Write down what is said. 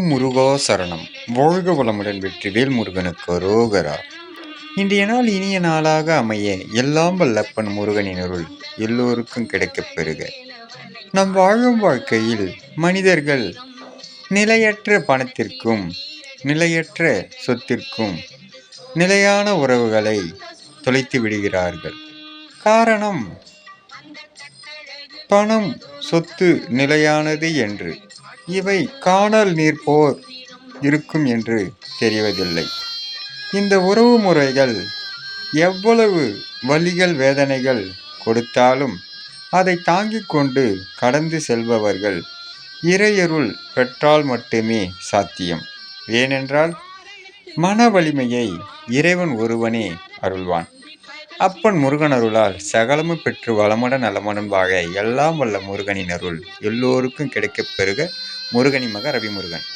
முருகா சரணம் வாழ்க வளமுடன் வெற்றி வேல் முருகனுக்கு அரோகரா. இன்றைய நாள் இனிய நாளாக அமைய எல்லாம் வல்லப்பன் முருகனின் அருள் எல்லோருக்கும் கிடைக்கப் பெறுக. நம் வாழும் வாழ்க்கையில் மனிதர்கள் நிலையற்ற பணத்திற்கும் நிலையற்ற சொத்திற்கும் நிலையான உறவுகளை தொலைத்து விடுகிறார்கள். காரணம் பணம் சொத்து நிலையானது என்று. இவை காணல் நீர் போர் இருக்கும் என்று தெரிவதில்லை. இந்த உறவு முறைகள் எவ்வளவு வலிகள் வேதனைகள் கொடுத்தாலும் அதை தாங்கிக் கொண்டு கடந்து செல்பவர்கள் இறையருள் பெற்றால் மட்டுமே சாத்தியம். ஏனென்றால் மன வலிமையை இறைவன் ஒருவனே அருள்வான். அப்பன் முருகன் அருளால் சகலமும் பெற்று வளமுடன் நலமுடன் வாழ எல்லாம் வல்ல முருகனின் அருள். எல்லோருக்கும் கிடைக்கப் பெறுக முருகனி மக ரவி முருகன்